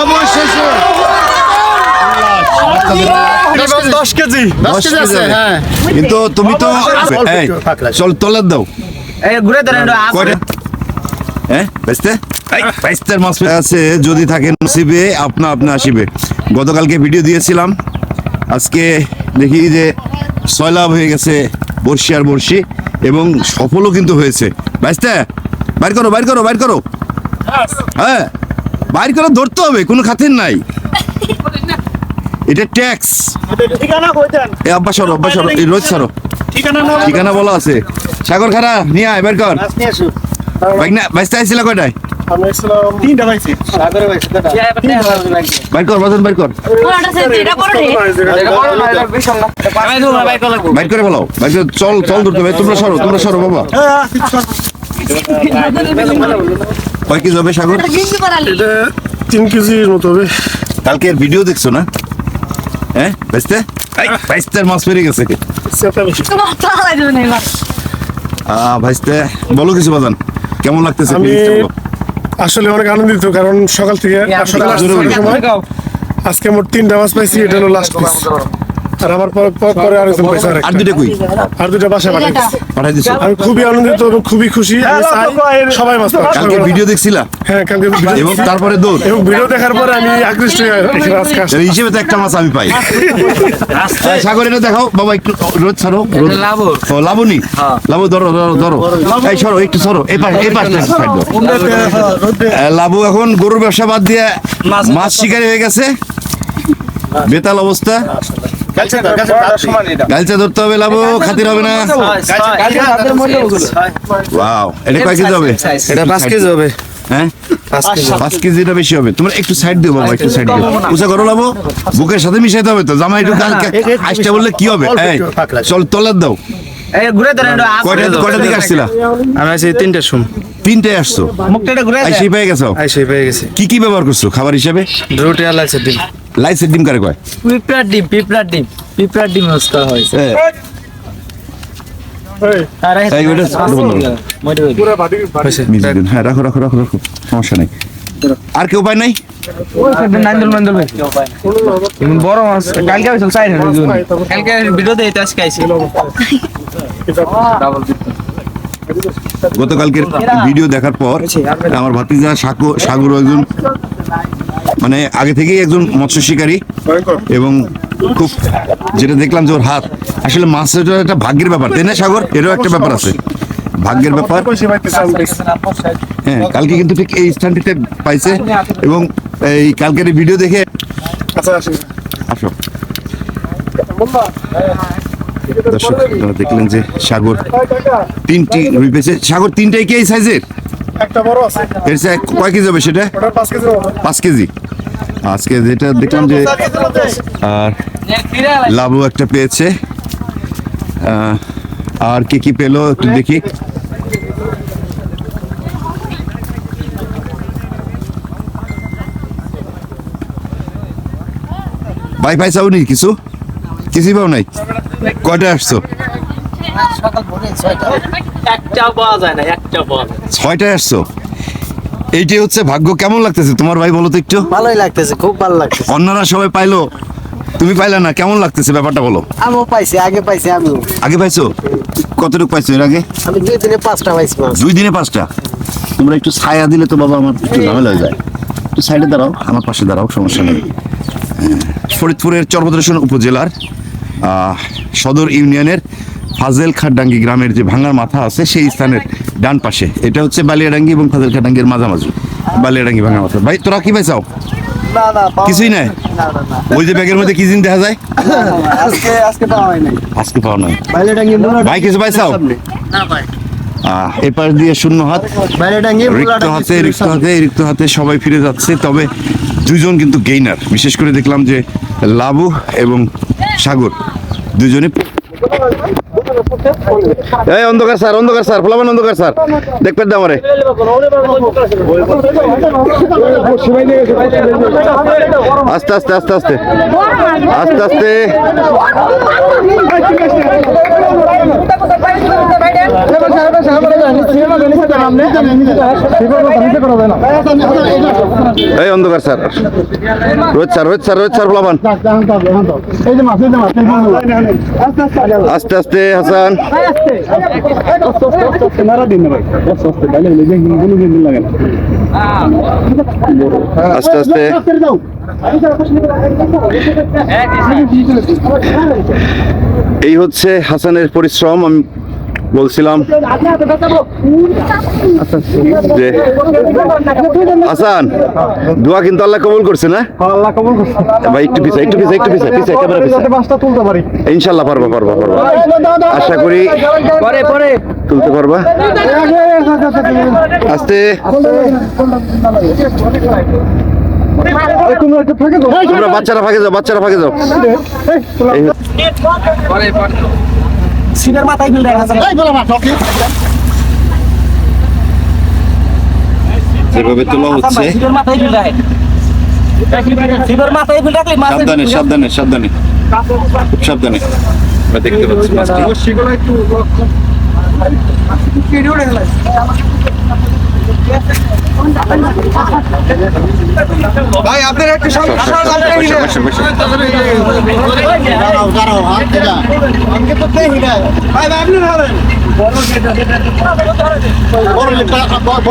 অবশেষে। দশ কেজি। দশ কেজি। আছে, কিন্তু তুমি তো চল তলার দাও। ঘুরে ধরেন হ্যাঁ বেচতে? এই, মাছ আছে যদি থাকে নসিবে আপনা আপনা আসিবে। গতকালকে ভিডিও দিয়েছিলাম। আজকে দেখি যে সয়লাভ হয়ে গেছে বর্ষি আর বর্ষি এবং সফলও কিন্তু হয়েছে। বাইসটা বাইর করো বাইর করো বাইর করো। হ্যাঁ বাইর করো ধরতে হবে কোনো খাতির নাই। এটা ট্যাক্স। ঠিকানা এ আব্বা সরো আব্বা সরো এই রোজ সরো। ঠিকানা বলা আছে। সাগর খারা নিয়ে আয় বের কর। বাইক না বাইসতে আইছিলা কয়টায়? আমি ইসলাম তিনটা পাইছি। বাইর কর বাজন বাইর কর। বাইর করে বলো বাইর করে। চল চল তোমরা সরো তোমরা সরো বাবা। কয় কেজি হবে সাগর? তিন কেজির মতো হবে। কালকে ভিডিও দেখছ না? হ্যাঁ বাইসতে বাইসতের মাছ পেরে গেছে। ভাইস্তে বলো কিছু বাজান। কেমন লাগতেছে। আসলে অনেক আনন্দিত কারণ সকাল থেকে সময়। আজকে মোট তিনটা মাছ পাইছি এটা হলো লাস্ট পিস আর আমার পর আরেকজন পাইছে আর আরেকটা। দুটো কই? আর বাসায় পাঠাই পাঠাই দিছো? আমি খুবই আনন্দিত এবং খুবই খুশি। আমি চাই সবাই মাছ পাক। কালকে ভিডিও দেখছিলা? হ্যাঁ কালকে এবং তারপরে দৌড়। এবং ভিডিও দেখার পরে আমি আকৃষ্ট হয়ে আজকে আসছি। হিসেবে তো একটা মাছ আমি পাই। সাগর দেখাও বাবা একটু রোদ ছাড়ো। ও লাবণী। লাবু ধরো ধরো ধরো। এই সরো একটু সরো। এই পাশ পাশটা। এ, লাবু এখন গরুর ব্যবসা বাদ দিয়ে মাছ শিকারি হয়ে গেছে। বেতাল অবস্থা। গালচা ধরতে হবে লাবু খাতির হবে না। ওয়াও এটা কয় কেজি হবে? এটা পাঁচ কেজি হবে। হ্যাঁ? পাঁচ কেজিটা বেশি হবে। তোমরা একটু সাইড দিও বাবা একটু সাইড দিও। উঁচা করো লাবো বুকের সাথে মিশাইতে হবে তো জামা একটু বললে কি হবে? চল তলার দাও। ঘুরে কয়টা কয়টা দিকে আসছিলা? আমি আছি তিনটার সময়। তিনটে আসছো? মুখটা ঘুরে আই পেয়ে গেছো? আইসে পেয়ে গেছি। কি কি ব্যবহার করছ খাবার হিসাবে? রুটি আর দিন লাইসের ডিম কারে কয়? পিঁপড়ার ডিম পিঁপড়ার ডিম। পিঁপড়ার ডিম হয়েছে। মিস দিন। হ্যাঁ রাখো রাখো রাখো রাখো। সমস্যা নেই। আর কি উপায় নাই? বড় মাছ কালকে হয়েছিল চাই কালকে ভিডিওতে এটা আজকে আইছি। গতকালকের ভিডিও দেখার পর আমার ভাতিজা সাগর একজন মানে আগে থেকেই একজন মৎস্য শিকারী এবং খুব যেটা দেখলাম যে ওর হাত আসলে মাছের একটা ভাগ্যের ব্যাপার তাই না সাগর? এরও একটা ব্যাপার আছে। ভাগ্যের ব্যাপার। হ্যাঁ কালকে কিন্তু ঠিক এই স্থানটিতে পাইছে এবং এই কালকের ভিডিও দেখে আচ্ছা আসি। আসো। দর্শক দেখলেন যে সাগর তিনটি রুই পেয়েছে। সাগর তিনটাই কি এই সাইজের একটা বড় আছে। এর চেয়ে কয় কেজি হবে সেটা? ওটা কেজি আজকে যেটা দেখলাম যে আর লাভও একটা পেয়েছে। আর কে কি পেল একটু দেখি। ভাই ভাই চাও নি কিছু? কিছুই পাও নাই? কয়টা আসছো? একটাও পাওয়া যায় না একটাও পাওয়া যায় ছয়টায় আসছো? এইটাই হচ্ছে ভাগ্য। কেমন লাগতেছে? তোমার ভাই বলো তো একটু। ভালোই লাগতেছে খুব ভালো লাগতেছে। অন্যরা সবাই পাইলো? তুমি পাইলা না? কেমন লাগতেছে ব্যাপারটা বলো? আমিও পাইছি আগে পাইছি আমিও। আগে পাইছো? কতটুকু পাইছো এর আগে? আমি দুই দিনে পাঁচটা পাইছি দুই দিনে পাঁচটা? তোমরা একটু ছায়া দিলে তো বাবা আমার একটু ঝামেলা হয়ে যায়। একটু সাইডে দাঁড়াও আমার পাশে দাঁড়াও সমস্যা নেই। হ্যাঁ, ফরিদপুরের চরভদ্রেশ্বর উপজেলার আহ, সদর ইউনিয়নের ফাজেল খাড্ডাঙ্গি গ্রামের যে ভাঙার মাথা আছে সেই স্থানের ডান পাশে। এটা হচ্ছে বালিয়াডাঙ্গি এবং ফাজেল খাড্ডাঙ্গির মাঝামাঝি। বালিয়াডাঙ্গি ভাঙার মাথা। ভাই তোরা কি পাইছাও না না কিছুই নাই? না না না ওই যে ব্যাগের মধ্যে কি জিনিস দেখা যায়? আজকে আজকে পাওয়া নাই আজকে পাওয়া ভাই কিছু পাইছাও এপাশ দিয়ে শূন্য হাত। রিক্ত হাতে রিক্ত হাতে রিক্ত হাতে সবাই ফিরে যাচ্ছে। তবে দুজন কিন্তু গেইনার বিশেষ করে দেখলাম যে লাবু এবং সাগর দুজনে এই অন্ধকার স্যার অন্ধকার স্যার, ফলাবান অন্ধকার স্যার। দেখবেন দাম আরে আস্তে আস্তে আস্তে আস্তে। আস্তে আস্তে। এই অন্ধকার sir. Rohit sir Rohit sir Rohit sir আস্তে আস্তে হাসান। আস্তে। আস্তে এই হচ্ছে হাসানের পরিশ্রম। আমি বলছিলাম। যে হাসান দোয়া কিন্তু আল্লাহ কবুল করছে না? আল্লাহ কবুল করছে। ভাই একটু পিছা একটু পিছা একটু পিছা পিছা ক্যামেরা পিছা তুলতে পারি। ইনশাল্লাহ পারবা পারবা পারবা। আশা করি পরে পরে। তুলতে পারবা। আস্তে। তোমরা বাচ্চারা ফাঁকে যাও বাচ্চারা ফাঁকে যাও। এই হচ্ছে- পরে পরে যেভাবে তোলা হচ্ছে সাবধানে সাবধানে সাবধানে খুব সাবধানে আমরা দেখতে পাচ্ছি মাছটি ভাই আপনার একটু বসে।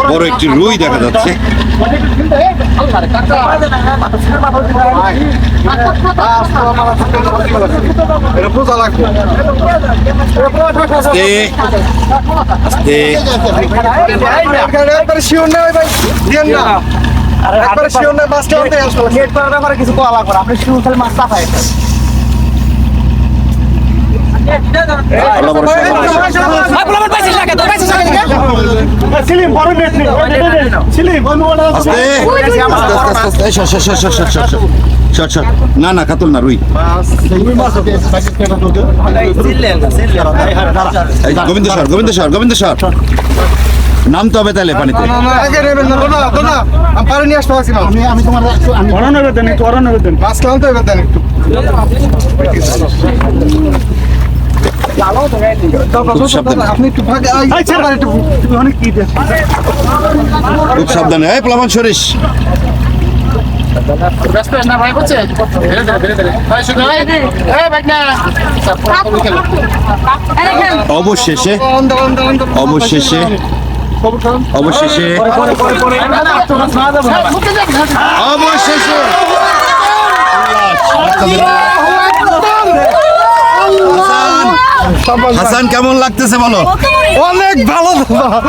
বড় একটি রুই দেখা যাচ্ছে। একবারে শিওর না। মাছটা আনতে আসলে নেট করার ব্যাপারে কিছু কোয়া লাগবে আপনি শিওর খালি মাছটা খায় না না কাতল না রুই। গোবিন্দ সর গোবিন্দ সর গোবিন্দ সর। নামতে হবে তাহলে পানিতে। আমি তোমার খুব সাবধানে। এই প্লাবন সরিস। অবশেষে অবশেষে অবশেষে অবশেষে। হাসান, কেমন লাগতেছে বলো? অনেক ভালো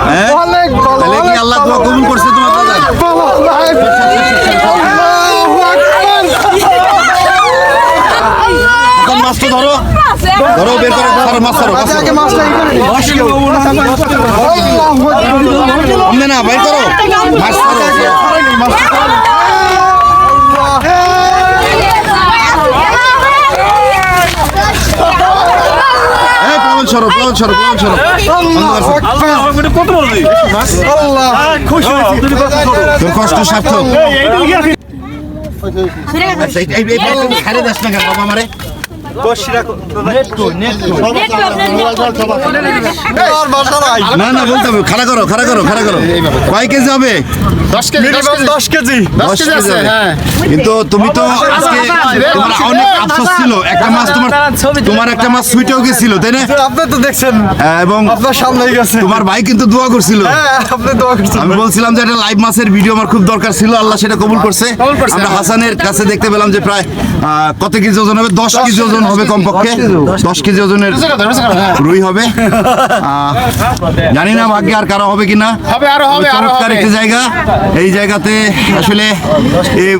হ্যাঁ? অনেক ভালো কি আল্লাহ দোয়া কবুল করছে তোমার মাছটা ধরো। ধরো বের করো ধরো মাছ ধরো। মাছটা না বের করো। মাছ ধরো। এই লাল সরব প্লাবন সরো কত বলবি আল্লাহ খুশি তোর কষ্ট সার্থক আচ্ছা এই এই এই তুমি ছাড়ে দাস না কেন বাবা আমারে না। না বলতে হবে খাড়া করো খাড়া করো খাড়া করো। কয় কেজি হবে? দশ কেজি দশ কেজি। হবে। কিন্তু তুমি তো আজকে তোমার অনেক আফসোস ছিল। একটা মাছ তোমার তোমার একটা মাছ সুইটেও গেছিল তাই না? আপনি তো দেখছেন হ্যাঁ, এবং আপনার সামনেই গেছে। তোমার ভাই কিন্তু দোয়া করছিল। হ্যাঁ আপনি দোয়া করছেন। আমি বলছিলাম যে একটা লাইভ মাছের ভিডিও আমার খুব দরকার ছিল আল্লাহ সেটা কবুল করছে। আমরা হাসানের কাছে দেখতে পেলাম যে প্রায় কত কেজি ওজন হবে? দশ কেজি। ওজন হবে কমপক্ষে? দশ কেজি ওজনের রুই হবে? আহ, জানি না ভাগ্যে আর কারও হবে কিনা। হবে আরও হবে চমৎকার একটি জায়গা। এই জায়গাতে আসলে এই